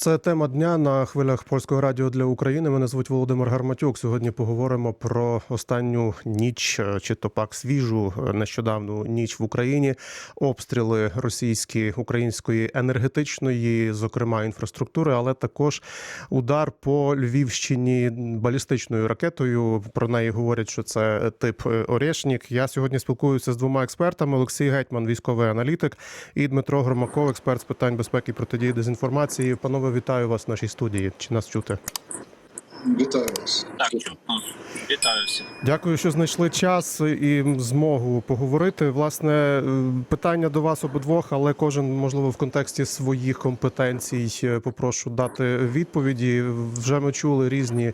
Це тема дня на хвилях польського радіо для України. Мене звуть Володимир Гарматюк. Сьогодні поговоримо про останню ніч, е, чи то пак свіжу е, нещодавну ніч в Україні. Обстріли російські української енергетичної, зокрема інфраструктури, але також удар по Львівщині балістичною ракетою. Про неї говорять, що це тип е, Орешнік. Я сьогодні спілкуюся з двома експертами: Олексій Гетьман, військовий аналітик, і Дмитро Громаков, експерт з питань безпеки і протидії дезінформації. Панове, вітаю вас в нашій студії. Чи нас чути? Вітаю вас. Так, чутно. Вітаю всіх. Дякую, що знайшли час і змогу поговорити. Власне, питання до вас обидвох, але кожен, можливо, в контексті своїх компетенцій е, попрошу дати відповіді. Вже ми чули різні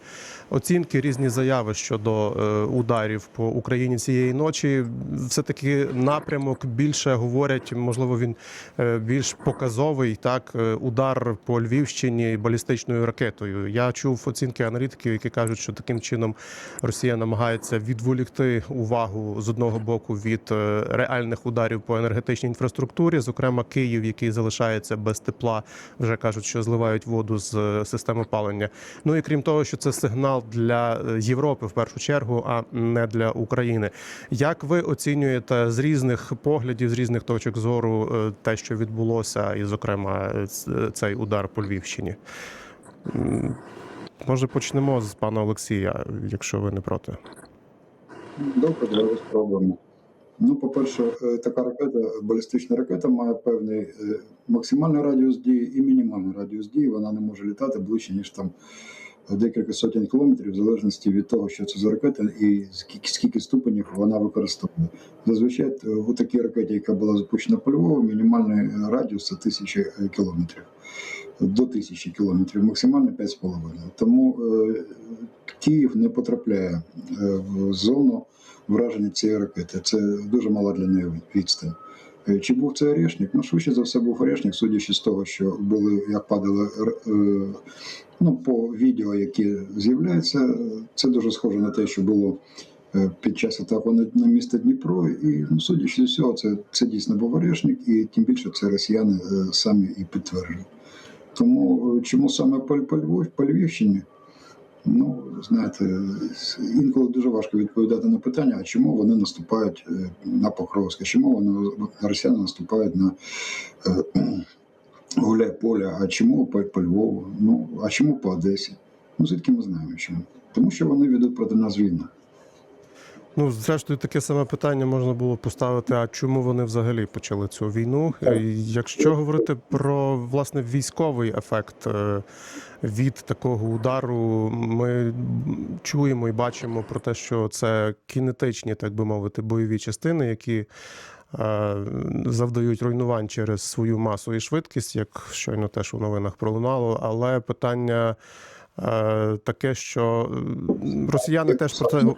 оцінки, різні заяви щодо е, ударів по Україні цієї ночі. Все таки напрямок більше говорять, можливо, він е, більш показовий. Так, удар по Львівщині балістичною ракетою. Я чув оцінки аналітиків, які кажуть, що таким чином Росія намагається відволікти увагу з одного боку від е, реальних ударів по енергетичній інфраструктурі, зокрема Київ, який залишається без тепла, вже кажуть, що зливають воду з е, системи опалення. Ну і крім того, що це сигнал для е, Європи в першу чергу, а не для України. Як ви оцінюєте з різних поглядів, з різних точок зору те, що відбулося, і, зокрема, цей удар по Львівщині? Може, почнемо з пана Олексія, якщо ви не проти. Добре, давайте спробуємо. Ну, по-перше, е, така ракета, балістична ракета, має певний е, максимальний радіус дії і мінімальний радіус дії. Вона не може літати ближче, ніж там декілька сотень кілометрів, в залежності від того, що це за ракета і скільки, скільки ступенів вона використовує. Зазвичай е, у такій ракеті, яка була запущена по Львову, мінімальний радіус це тисячі кілометрів. До тисячі кілометрів, максимально 5,5. Тому е, Київ не потрапляє е, в зону враження цієї ракети. Це дуже мала для неї відстань. Е, Чи був це орешник? Ну, швидше за все, був орешник, судячи з того, що були, як падали ну, по відео, які з'являються, це дуже схоже на те, що було під час атаки на, місто Дніпро. І ну, судячи з всього, це, це дійсно був орешник, і тим більше це росіяни самі і підтверджують. Тому е, чому саме по, по, Львов, по Львівщині? Ну, знаєте, інколи дуже важко відповідати на питання, а чому вони наступають е, на Покровське, чому вони росіяни наступають на е, Гуляйполя, а чому по, по Львову, ну, а чому по Одесі? Ну, звідки ми знаємо чому? Тому що вони ведуть проти нас війну. Ну, зрештою, таке саме питання можна було поставити: а чому вони взагалі почали цю війну? І Якщо говорити про власне військовий ефект е, від такого удару, ми чуємо і бачимо про те, що це кінетичні, так би мовити, бойові частини, які е, завдають руйнувань через свою масу і швидкість, як щойно теж у новинах пролунало. Але питання. Е, Таке, що росіяни теж про це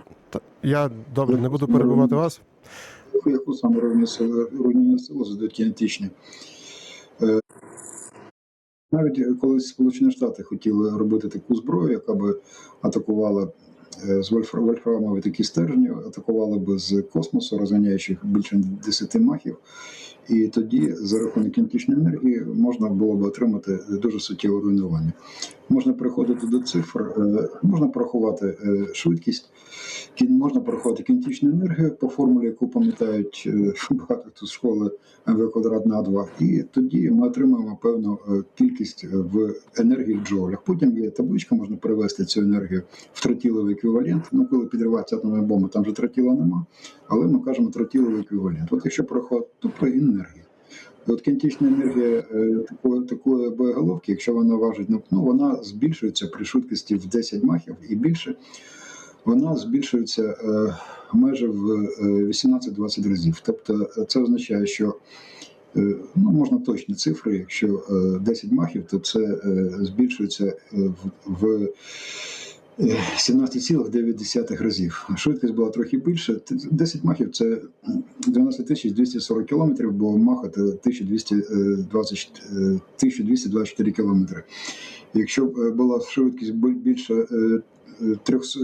я добре не буду перебувати вас. Яку саме руйнівну силу задають кінетичні? Е, Навіть коли Сполучені Штати хотіли робити таку зброю, яка би атакувала е, з вольфра- вольфрамові такі стержні, атакували би з космосу, розганяючи їх більше 10 махів. І тоді за рахунок кінетичної енергії можна було б отримати дуже суттєве руйнування. Можна переходити до цифр, е, можна порахувати е, швидкість, кін- можна порахувати кінетичну енергію по формулі, яку пам'ятають е, багато хто школи МВ квадрат на 2. І тоді ми отримаємо певну кількість в енергії в джоулях. Потім є табличка, можна перевести цю енергію в тротіловий еквівалент. Ну, коли підривається атомна бомба, там же тротіла нема, але ми кажемо тротіловий еквівалент. От якщо порахувати, то про енергію. От кінетична енергія е, такої, такої боєголовки, якщо вона важить, ну, ну вона збільшується при швидкості в 10 махів і більше, вона збільшується е, майже в е, 18-20 разів. Тобто е, це означає, що е, ну, можна точні цифри, якщо е, 10 махів, то це е, збільшується е, в, в е, 17,9 разів. Швидкість була трохи більше. Т- 10 махів це 12 240 кілометрів, бо мах це 1220, е, 1224 кілометри. Якщо б е, була швидкість більше е, е, 300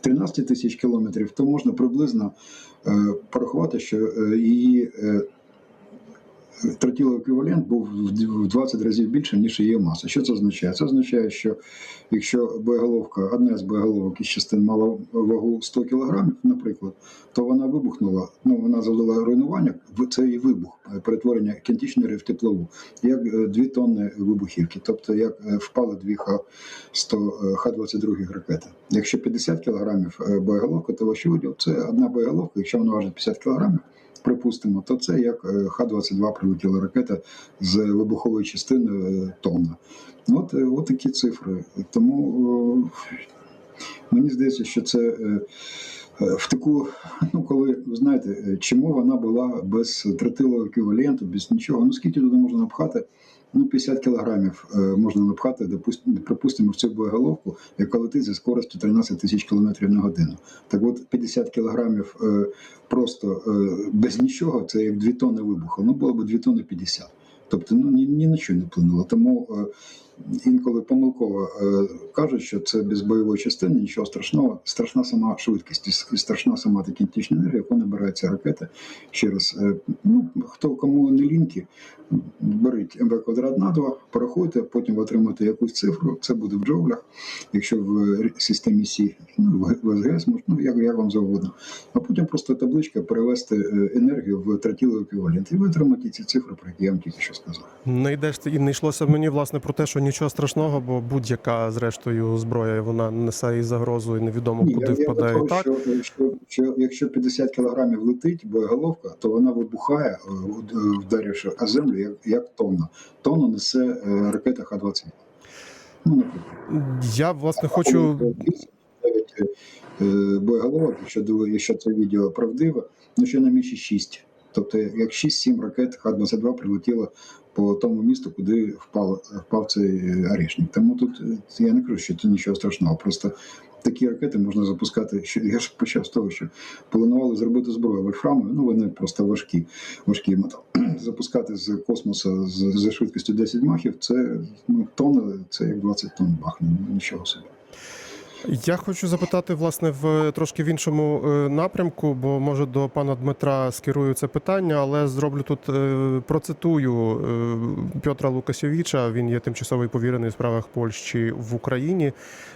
13 тисяч кілометрів, то можна приблизно е, порахувати, що е, її тротіловий еквівалент був в 20 разів більше, ніж її маса. Що це означає? Це означає, що якщо боєголовка, одна з боєголовок із частин мала вагу 100 кг, наприклад, то вона вибухнула, ну вона завдала руйнування, це і вибух, е, перетворення кінетичної в теплову, як е, дві тонни вибухівки, тобто як е, впали дві Х-100, е, Х-22 ракети. Якщо 50 кг боєголовка, то вощоводів це одна боєголовка, якщо вона важить 50 кг, припустимо, то це як е, Х-22 прилетіла ракета з вибуховою частиною е, тонна. От, е, от такі цифри. Тому мені здається, що це в таку, ну коли ви знаєте, чому вона була без тротилового еквіваленту, без нічого. Ну скільки туди можна напхати? Ну, 50 кілограмів е, можна напхати, припустимо, в цю боєголовку, яка летить зі скоростю 13 тисяч кілометрів на годину. Так от 50 кілограмів е, просто е, без нічого, це як 2 тонни вибуху. Ну, було б 2 тонни 50. Тобто ну, ні, ні на що не вплинуло. Тому інколи помилково е, кажуть, що це без бойової частини, нічого страшного. Страшна сама швидкість і страшна сама та кінетична енергія, яку набираються ракети. Ще раз, е, ну, хто кому не ліньки, беріть МВ квадрат на 2, порахуйте, потім ви отримаєте якусь цифру, це буде в джоулях. Якщо в системі Сі, ну, в СГС, ну, як, як вам завгодно. А потім просто табличка перевести е, енергію в тротіловий еквівалент. І ви отримаєте ці цифри, про які я вам тільки що сказав. Не йдеш і не йшлося мені власне про те, що нічого страшного, бо будь-яка зрештою зброя вона несе і загрозу, і невідомо Ні, куди я, я впадає. того, так що, що, що якщо 50 кілограмів летить боєголовка, то вона вибухає, е, уд- вдаривши о землю, як, як тонна. Тонну несе е, ракета Х-20. Ну, наприклад. я власне хочу Навіть е, е, боєголовок, якщо, диви- якщо це відео правдиве, ну ще на міші 6. Тобто, як 6-7 ракет Х-22 прилетіло по тому місту, куди впав, впав цей е, орешник. Тому тут е, я не кажу, що це нічого страшного. Просто такі ракети можна запускати. Що я ж почав з того, що планували зробити зброю вольфрамовою, ну вони просто важкі, важкий метал. Запускати з космосу з, за швидкістю 10 махів, це ну, тонна, це як 20 тонн бахне, нічого собі. Я хочу запитати власне в трошки в іншому е, напрямку, бо може до пана Дмитра скерую це питання, але зроблю тут е, процитую е, Петра Лукасєвіча. Він є тимчасовий повірений у справах Польщі в Україні.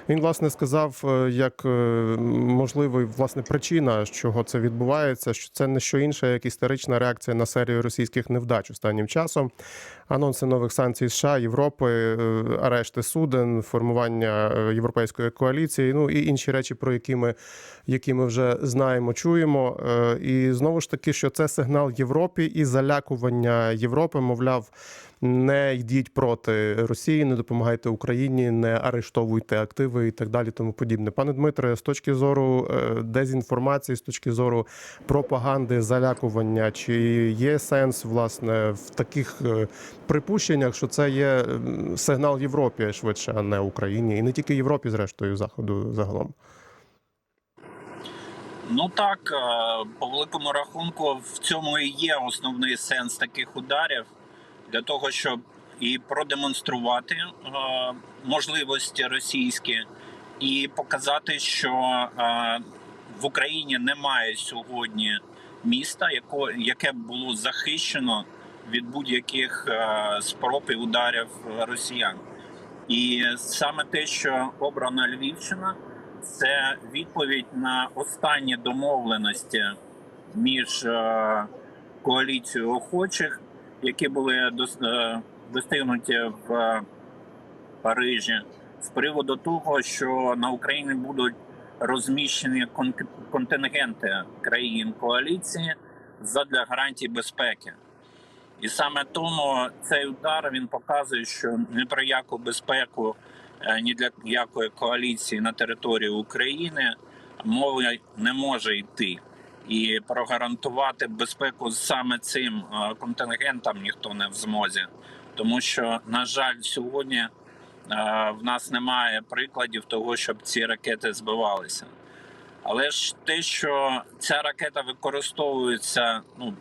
Він власне сказав, як можливий власне причина, чого це відбувається, що це не що інше, як історична реакція на серію російських невдач останнім часом. Анонси нових санкцій США, Європи, е, арешти суден, формування е, європейської коаліції, ну і інші речі, про які ми, які ми вже знаємо, чуємо. Е, І знову ж таки, що це сигнал Європі і залякування Європи, мовляв. Не йдіть проти Росії, не допомагайте Україні, не арештовуйте активи і так далі, тому подібне. Пане Дмитре, з точки зору е, дезінформації, з точки зору пропаганди, залякування, чи є сенс власне в таких е, припущеннях, що це є сигнал Європі швидше, а не Україні, і не тільки Європі, зрештою, заходу загалом. Ну так, е, по великому рахунку, в цьому і є основний сенс таких ударів для того, щоб і продемонструвати е, можливості російські, і показати, що е, в Україні немає сьогодні міста, яке було захищено від будь-яких е, спроб і ударів росіян. І саме те, що обрана Львівщина, це відповідь на останні домовленості між коаліцією охочих, які були е, достигнуті в е, Парижі, з приводу того, що на Україні будуть розміщені кон- контингенти країн коаліції задля гарантій безпеки. І саме тому цей удар він показує, що ні про яку безпеку, е, ні для якої коаліції на території України мови не може йти. І прогарантувати безпеку саме цим е, контингентам ніхто не в змозі, тому що, на жаль, сьогодні е, в нас немає прикладів того, щоб ці ракети збивалися. Але ж те, що ця ракета використовується ну,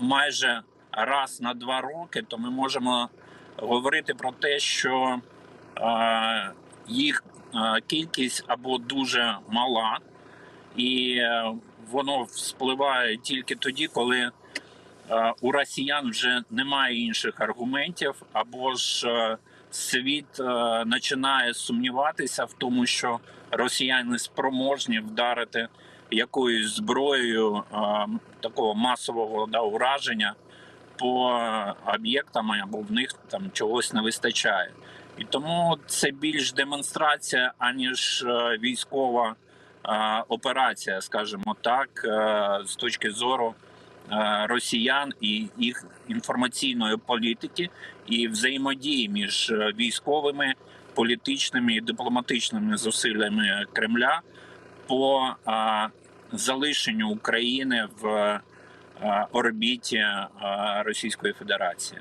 майже раз на два роки, то ми можемо говорити про те, що е, їх е, кількість або дуже мала, і воно вспливає тільки тоді, коли е, у росіян вже немає інших аргументів, або ж е, світ е, починає сумніватися в тому, що росіяни спроможні вдарити якоюсь зброєю такого масового да, ураження по об'єктам, або в них там чогось не вистачає. І тому це більш демонстрація, аніж військова операція, скажімо так, е, з точки зору е, росіян і їх інформаційної політики і взаємодії між е, військовими, політичними і дипломатичними зусиллями Кремля по е, залишенню України в е, орбіті е, Російської Федерації.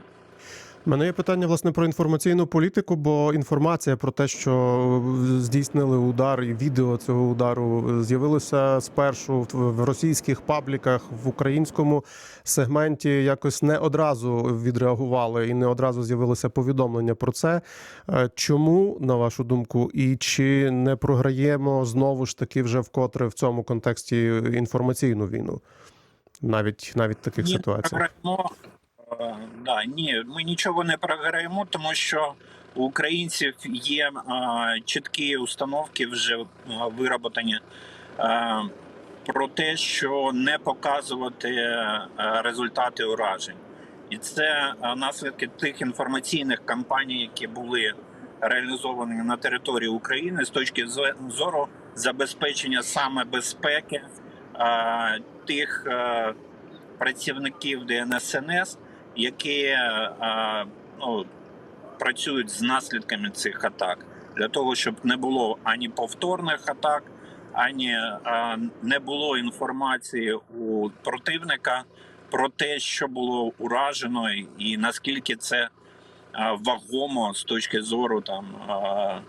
Мене є питання власне про інформаційну політику, бо інформація про те, що здійснили удар і відео цього удару з'явилося спершу в- російських пабліках в українському сегменті. Якось не одразу відреагували і не одразу з'явилося повідомлення про це. Е, Чому, на вашу думку, і чи не програємо знову ж таки вже вкотре в цьому контексті інформаційну війну? Навіть навіть таких Ні, ситуаціях. Да, ні, ми нічого не програємо, тому що у українців є е, чіткі установки вже е, вироботані е, про те, що не показувати результати уражень. І це наслідки тих інформаційних кампаній, які були реалізовані на території України з точки зору забезпечення саме безпеки е, тих е, працівників ДНСНС, які е, ну, працюють з наслідками цих атак, для того, щоб не було ані повторних атак, ані е, не було інформації у противника про те, що було уражено, і- наскільки це е, вагомо з точки зору там е,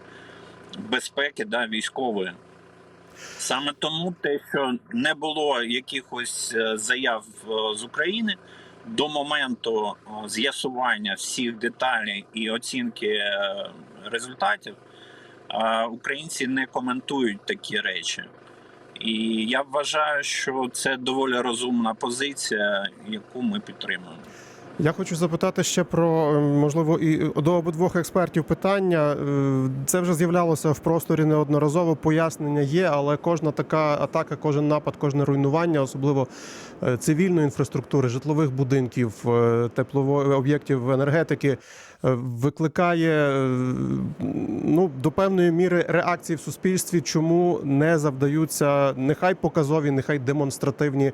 безпеки да, військової. Саме тому те, що не було якихось е, заяв е, з України до моменту е, з'ясування всіх деталей і оцінки е, результатів, е, українці не коментують такі речі. І я вважаю, що це доволі розумна позиція, яку ми підтримуємо. Я хочу запитати ще про е, можливо і до обидвох експертів питання. Е, Це вже з'являлося в просторі неодноразово. Пояснення є, але кожна така атака, кожен напад, кожне руйнування, особливо е, цивільної інфраструктури, житлових будинків, е, теплово об'єктів енергетики, е, викликає е, ну до певної міри реакції в суспільстві, чому не завдаються нехай показові, нехай демонстративні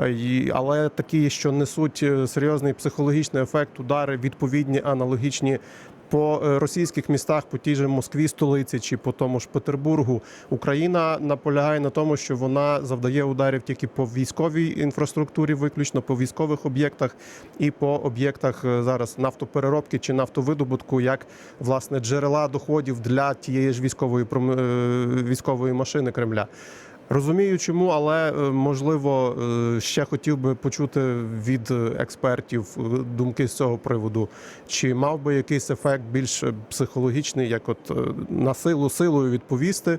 Е, але такі, що несуть е, серйозний психологічний ефект, удари відповідні, аналогічні. По е, російських містах, по тій же Москві, столиці чи по тому ж Петербургу, Україна наполягає на тому, що вона завдає ударів тільки по військовій інфраструктурі, виключно по військових об'єктах і по об'єктах е, зараз нафтопереробки чи нафтовидобутку, як власне джерела доходів для тієї ж військової е, військової машини Кремля. Розумію, чому, але е, можливо е, ще хотів би почути від експертів е, думки з цього приводу. Чи мав би якийсь ефект більш психологічний, як от на силу силою відповісти?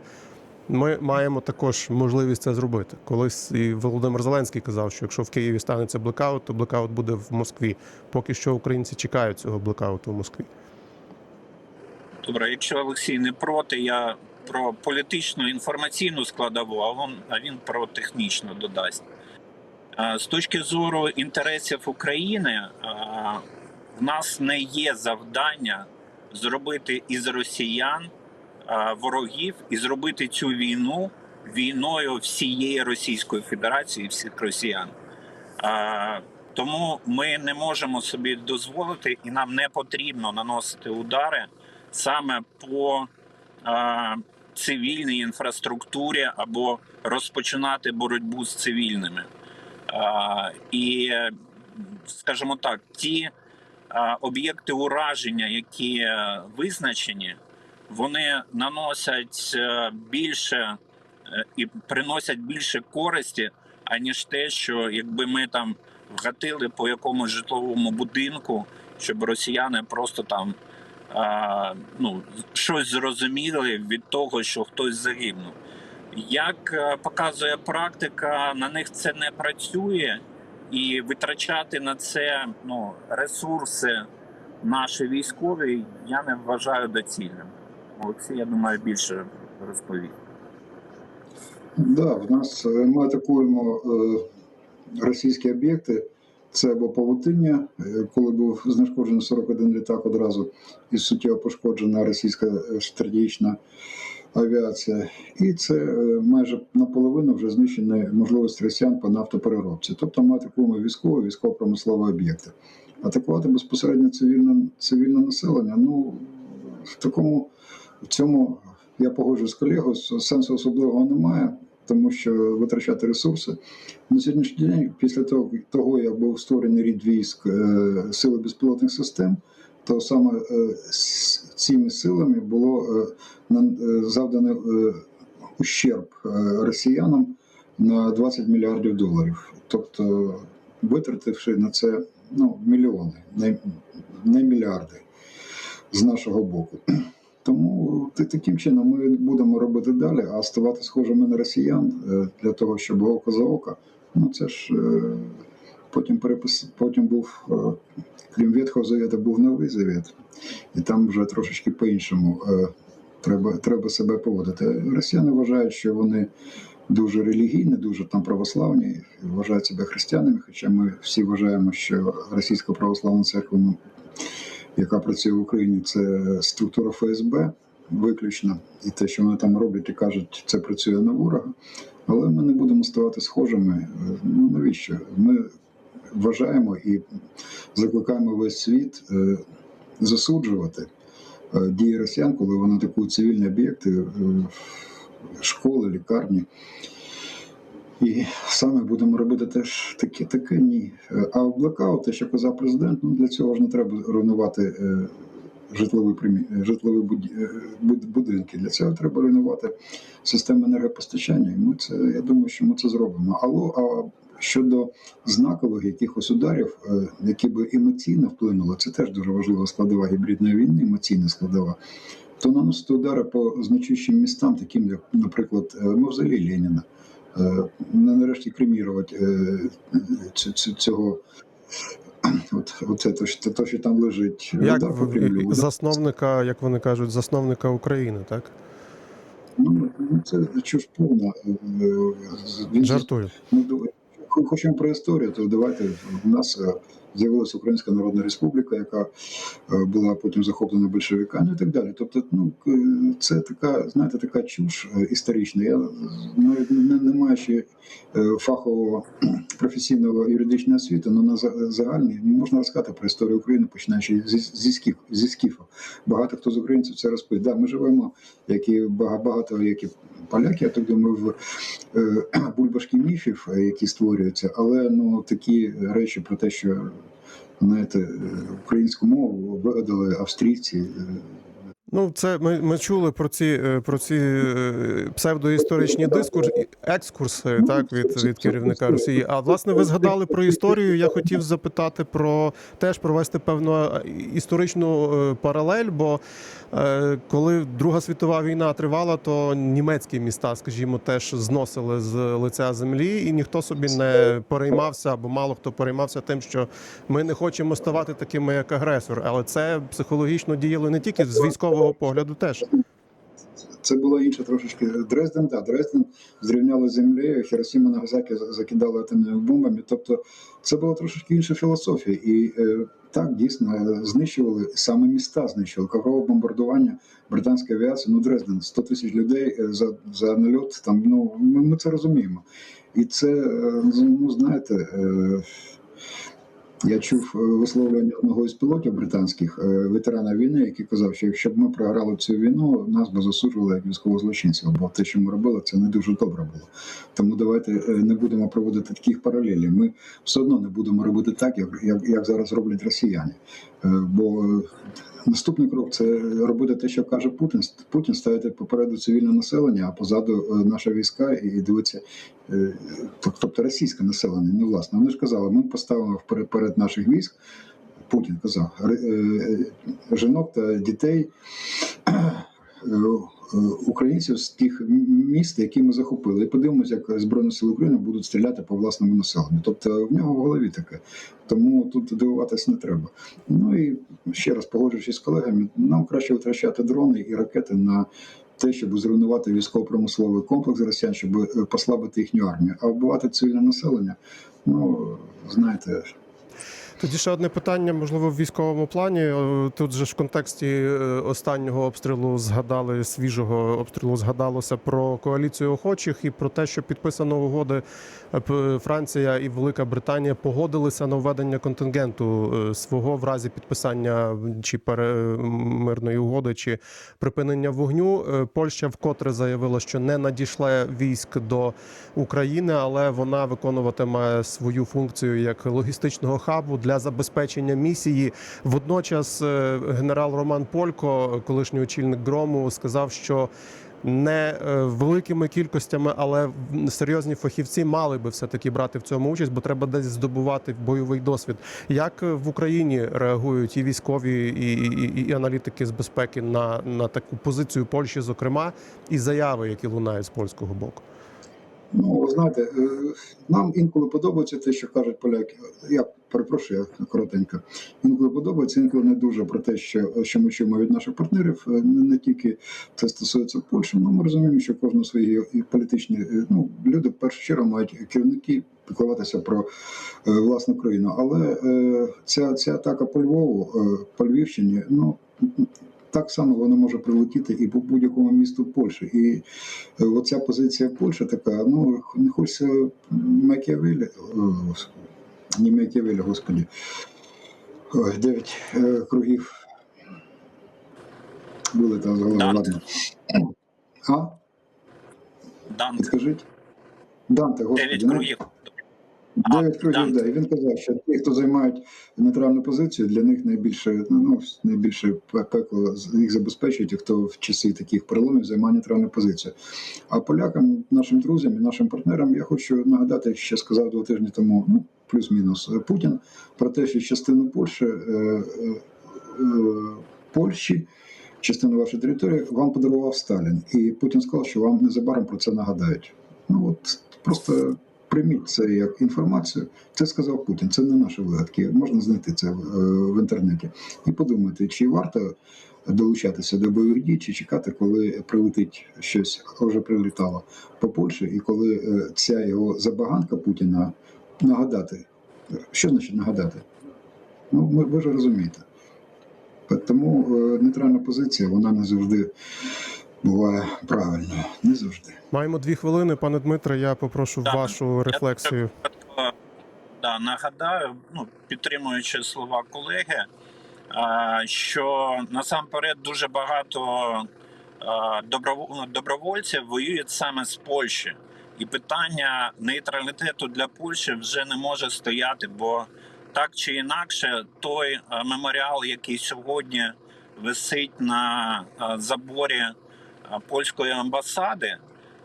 Ми маємо також можливість це зробити. Колись і Володимир Зеленський казав, що якщо в Києві станеться блекаут, то блекаут буде в Москві. Поки що українці чекають цього блекауту в Москві. Добре, якщо Олексій не проти, я про політичну інформаційну складову, а він, а він про технічну додасть. З точки зору інтересів України, в нас не є завдання зробити із росіян ворогів і зробити цю війну війною всієї Російської Федерації, всіх росіян. Тому ми не можемо собі дозволити, і нам не потрібно наносити удари саме по цивільній інфраструктурі або розпочинати боротьбу з цивільними. І, скажімо так, ті об'єкти ураження, які визначені, вони наносять е, більше е, і приносять більше користі, аніж те, що якби ми там вгатили по якомусь житловому будинку, щоб росіяни просто там а, ну, щось зрозуміли від того, що хтось загинув. Як е, показує практика, на них це не працює, І витрачати на це ну, ресурси наші військові я не вважаю доцільним. Олексій, я думаю, більше розповість. Да, в нас е, ми атакуємо е, російські об'єкти. Це або павутиння, е, коли був знешкоджений 41 літак одразу і суттєво пошкоджена російська е, стратегічна авіація. І це е, майже наполовину вже знищені можливості росіян по нафтопереробці. Тобто ми атакуємо військові, військово-промислові об'єкти. Атакувати безпосередньо цивільне, цивільне населення. Ну в такому в цьому я погоджуюсь з колегою, сенсу особливого немає, тому що витрачати ресурси. На сьогоднішній день, після того, того як був створений рід військ е, сили безпілотних систем, то саме е, цими силами було е, завдано ущерб росіянам на 20 мільярдів доларів. Тобто, витративши на це ну, мільйони, не, не мільярди з нашого боку. Тому та- таким чином ми будемо робити далі, а ставати схожими на росіян е, для того, щоб око за око. Ну це ж е, потім перепис, потім був, е, крім Ветхого Завета, був новий завет, і там вже трошечки по-іншому е, треба, треба себе поводити. Росіяни вважають, що вони дуже релігійні, дуже там православні, вважають себе християнами, хоча ми всі вважаємо, що російська православна церква ну, яка працює в Україні, це структура ФСБ виключно, і те, що вони там роблять і кажуть, це працює на ворога. Але ми не будемо ставати схожими. Ну навіщо? Ми вважаємо і закликаємо весь світ е, засуджувати е, дії росіян, коли вони атакують цивільні об'єкти, е, школи, лікарні. І саме будемо робити теж таке, таке ні. Е, А блекаут, те, що казав президент, ну для цього ж не треба руйнувати е, житлові примі... е, житлові буд- будинки. Для цього треба руйнувати систему енергопостачання. Ми це, я думаю, що ми це зробимо. Алло, а щодо знакових якихось ударів, які би емоційно вплинули, це теж дуже важлива складова гібридної війни, емоційна складова. То наносити удари по значущим містам, таким як, наприклад, мавзолей Леніна. Е, ну, нарешті кремірувати е, цього. От, оце то, що, то, що там лежить. Як да, Кремлю, засновника, засновника, як вони кажуть, засновника України, так? Ну, ну, це чуж повна. Е, Жартую. Ну, Хочемо про історію, то давайте в нас е, з'явилася Українська Народна Республіка, яка е, була потім захоплена большевиками і так далі. Тобто, ну це така, знаєте, така чуш е, історична. Я навіть не, не маючи е, фахового професійного юридичної освіти, але на за- загальній ну, можна розказати про історію України, починаючи зі, скіф, зі скіфа. Багато хто з українців це розповідає. Да, ми живемо, як і багато, як і поляки, я так думаю, в бульбашки міфів, які створюються, але ну такі речі про те, що знаєте, е, українську мову вигадали австрійці. Ну, це ми, ми чули про ці е, про ці е, псевдоісторичні дискурс екскурси, так від, від керівника Росії. А власне, ви згадали про історію. Я хотів запитати про теж провести певну е, історичну паралель. Бо коли Друга світова війна тривала, то німецькі міста, скажімо, теж зносили з лиця землі, і ніхто собі не переймався, або мало хто переймався тим, що ми не хочемо ставати такими, як агресор. Але це психологічно діяло не тільки з військового погляду, теж. Це було інше трошечки. Дрезден, так, Дрезден зрівняли з землею, Хіросіма Нагасакі закидали атомними бомбами. Тобто це була трошечки інша філософія. І е, так дійсно знищували саме міста, знищували коврове бомбардування британської авіації. Ну, Дрезден, 100 тисяч людей е, за, за нальот. Там ну ми, ми це розуміємо. І це е, ну знаєте. Е, я чув висловлення висловлювання одного із пілотів британських е, ветерана війни, який казав, що якщо б ми програли цю війну, нас би засуджували як військовозлочинців, бо те, що ми робили, це не дуже добре було. Тому давайте е, не будемо проводити таких паралелі. Ми все одно не будемо робити так, як, як, як зараз роблять росіяни. Е, Бо е, наступний крок це робити те, що каже Путін. Путін ставити попереду цивільне населення, а позаду наша наші війська і дивитися, е, тоб- тобто російське населення, не власне. Вони ж казали, ми поставимо вперед перед наших військ. Путін казав, е, жінок та дітей е, е, українців з тих міст, які ми захопили, і подивимося, як збройні сили України будуть стріляти по власному населенню. Тобто в нього в голові таке. Тому тут дивуватися не треба. Ну і ще раз погоджуючись з колегами, нам краще витрачати дрони і ракети на. Те, щоб зруйнувати військово-промисловий комплекс росіян, щоб е, послабити їхню армію, а вбивати цивільне населення, ну знаєте, Тоді ще одне питання, можливо, в військовому плані. Тут же в контексті е, останнього обстрілу згадали свіжого обстрілу, згадалося про коаліцію охочих і про те, що підписано угоди е, Франція і Велика Британія погодилися на введення контингенту е, свого в разі підписання чи пере- мирної угоди, чи припинення вогню. Польща вкотре заявила, що не надійшла військ до України, але вона виконуватиме свою функцію як логістичного хабу для забезпечення місії. Водночас е, генерал Роман Полько, колишній очільник грому, сказав, що не е, великими кількостями, але серйозні фахівці мали би все таки брати в цьому участь, бо треба десь здобувати бойовий досвід. Як е, в Україні реагують і військові, і, і, і аналітики з безпеки на, на таку позицію Польщі, зокрема, і заяви, які лунають з польського боку? Ну, знаєте, е, нам інколи подобається те, що кажуть поляки. Я перепрошую, я коротенько. Інколи подобається, інколи не дуже про те, що, що ми чуємо від наших партнерів. Е, Не, не тільки це стосується Польщі, але ми розуміємо, що кожна свої політичні е, ну, люди в першу чергу мають керівники піклуватися про власну країну. Але ця, ця атака по Львову, по Львівщині, ну. Так само вона може прилетіти і по будь-якому місту Польщі. І Е, Оця позиція Польщі така, ну не хочеться Макіавелі, не Макіавелі, господі. Дев'ять е, кругів. Були там з голови, А? Данте. Підкажіть? Данте, господи. Дев'ять ну, кругів. Дев'ять кругів, да. І він казав, що ті, хто займають нейтральну позицію, для них найбільше, ну, найбільше пекло їх забезпечують, хто в часи таких переломів займає нейтральну позицію. А полякам, нашим друзям і нашим партнерам, я хочу нагадати, ще сказав два тижні тому, ну плюс-мінус е, Путін, про те, що частину Польщі, е, е, е, Польщі. Частину вашої території вам подарував Сталін, і Путін сказав, що вам незабаром про це нагадають. Ну от просто прийміть це як інформацію. Це сказав Путін. Це не наші вигадки. Можна знайти це в, е, інтернеті. І подумайте, чи варто долучатися до бойових дій, чи чекати, коли прилетить щось, вже прилітало по Польщі, і коли е, ця його забаганка Путіна нагадати. Що значить нагадати? Ну, ви ж розумієте. Тому е, нейтральна позиція вона не завжди буває правильною. Не завжди. Маємо дві хвилини, пане Дмитре. Я попрошу Так. вашу рефлексію. Е, Да, нагадаю, ну, підтримуючи слова колеги, е, що насамперед дуже багато е, добровольців воюють саме з Польщі. І питання нейтралітету для Польщі вже не може стояти, бо так чи інакше, той е, меморіал, який сьогодні висить на заборі польської амбасади,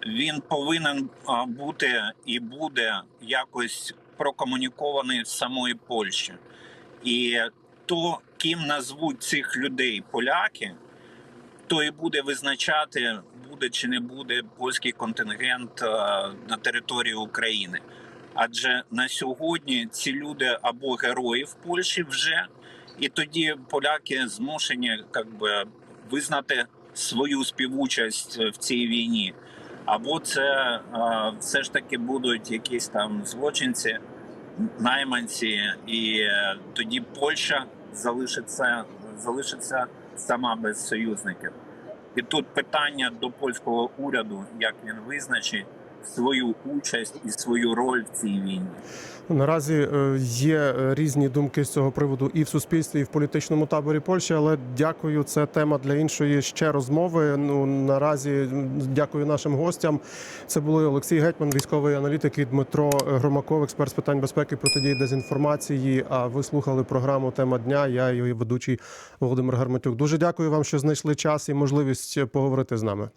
він повинен бути і буде якось прокомунікований з самої Польщі. І то, ким назвуть цих людей поляки, то і буде визначати, буде чи не буде польський контингент на території України. Адже на сьогодні ці люди або герої в Польщі вже, і тоді поляки змушені как би, визнати свою співучасть в цій війні. Або це е, все ж таки будуть якісь там злочинці, найманці, і е, тоді Польща залишиться, залишиться сама без союзників. І тут питання до польського уряду, як він визначить свою участь і свою роль в цій війні. Наразі е, є е, різні думки з цього приводу і в суспільстві, і в політичному таборі Польщі. Але дякую, це тема для іншої ще розмови. Ну наразі дякую нашим гостям. Це були Олексій Гетьман, військовий аналітик і Дмитро Громаков, експерт з питань безпеки, протидії дезінформації. А ви слухали програму Тема дня. Я її ведучий Володимир Гарматюк. Дуже дякую вам, що знайшли час і можливість поговорити з нами.